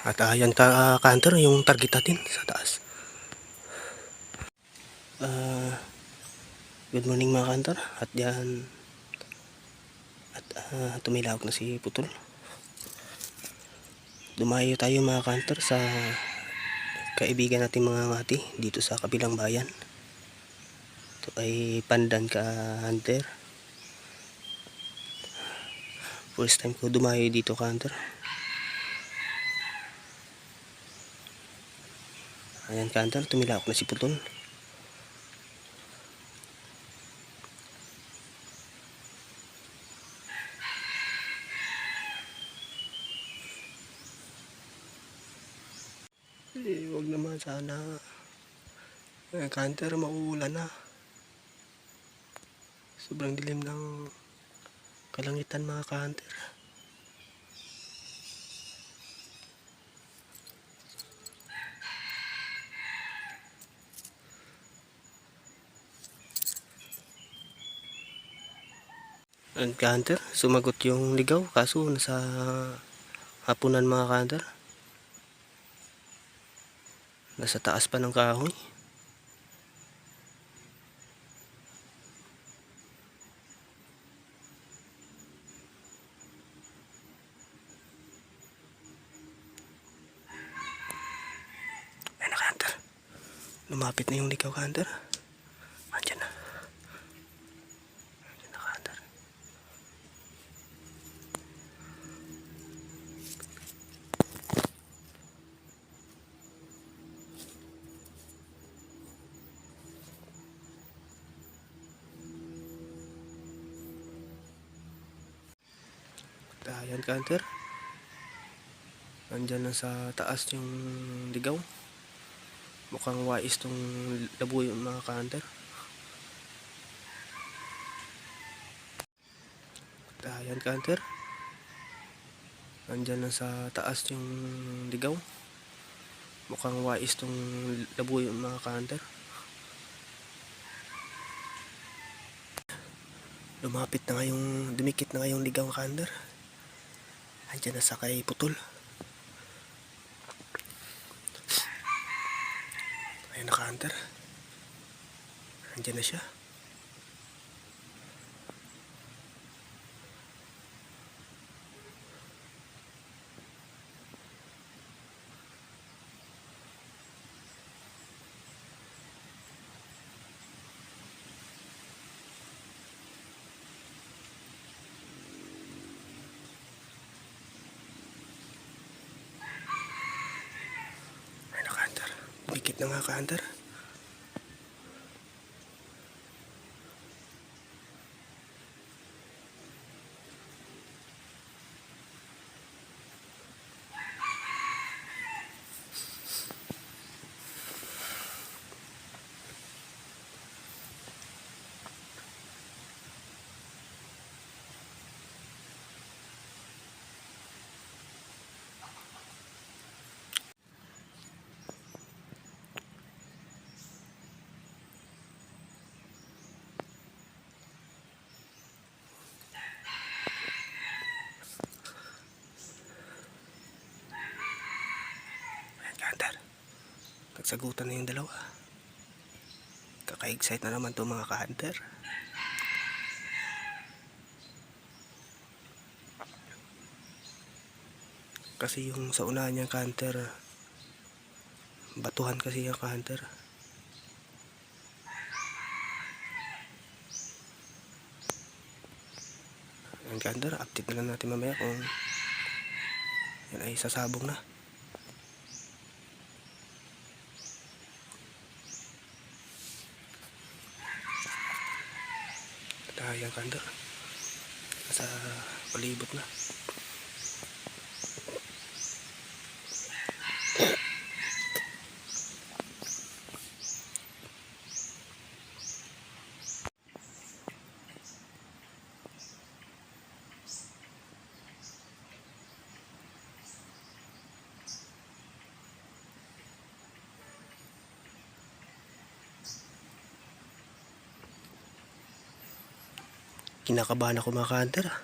At uh, yan ka, counter, yung target natin sa taas. Ah, good morning mga counter. At yan, at uh, tumilawak na si Putol. Dumayo tayo mga counter sa kaibigan natin mga ngati dito sa kabilang bayan. Ito ay pandan ka hunter. First time ko dumayo dito counter. Ayan counter, tumilawak na si Putol. Eh, wag naman sana. Eh, counter, mauulan na. Sobrang dilim ng kalangitan mga counter. Ang counter, sumagot yung ligaw kaso nasa hapunan mga counter. Nasa taas pa ng kahoy. Lumapit na yung ligaw, Hunter. Ayan, Hunter. Andyan na sa taas yung ligaw. Mukhang wais tong labo yung mga counter. Ayan counter. Andyan na sa taas yung ligaw. Mukhang wais tong labo yung mga counter. Lumapit na nga yung, dumikit na nga yung ligaw counter. Andyan na sa kay putol. Ayun na hunter. Andiyan na siya. Ayun na hunter. Bikit na nga hunter. Ayan ka, Hunter. Nagsagutan na yung dalawa. Kaka-excite na naman to mga ka-hunter. Kasi yung sa unahan niyang ka-hunter, batuhan kasi yung ka-hunter. Ayan ka-hunter, update na lang natin mamaya kung yan ay sasabong na. Dahayang kanda. Sa palibot na. kinakabahan ako mga ka-hunter ah.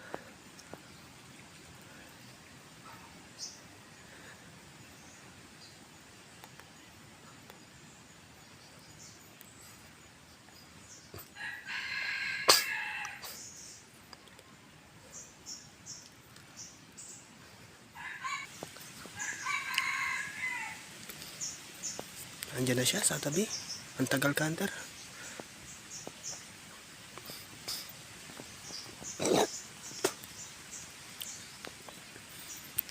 Andiyan na siya sa tabi. Ang tagal kanter.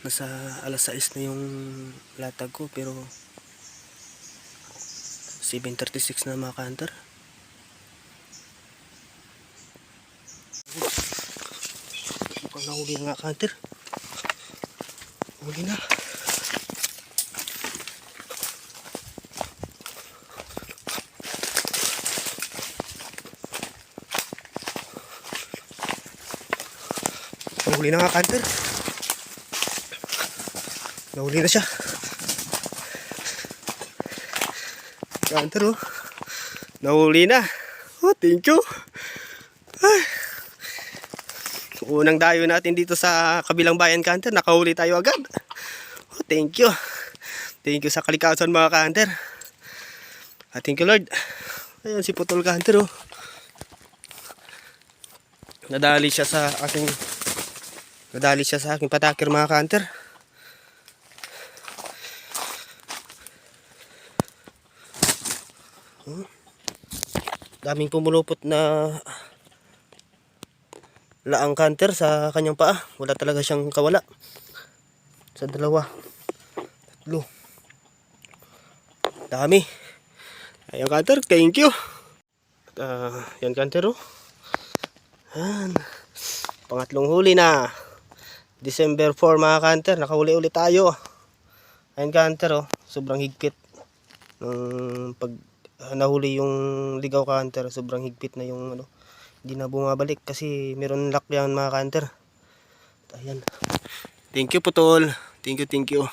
Nasa alas 6 na yung latag ko pero 7.36 na mga counter. Mukhang nahuli na nga counter. Huli na. Nahuli na nga counter. Nahuli na siya. Counter oh. Nahuli na. Oh, thank you. Ay. Unang dayo natin dito sa kabilang bayan counter. Nakahuli tayo agad. Oh, thank you. Thank you sa kalikasan mga counter. Ah, thank you Lord. Ayan si Putol counter oh. Nadali siya sa aking Nadali siya sa aking patakir mga counter. Daming pumulupot na laang counter sa kanyang paa. Wala talaga siyang kawala. Sa dalawa. Tatlo. Dami. Ayan counter, thank you. Ah, yan counter oh. Yan. Pangatlong huli na. December 4 mga kanter, nakahuli ulit tayo. Ayun kanter oh, sobrang higpit. Nung pag ah, nahuli yung ligaw kanter, sobrang higpit na yung ano, hindi na bumabalik kasi meron lock yan mga kanter. Ayan. Thank you putol. Thank you, thank you.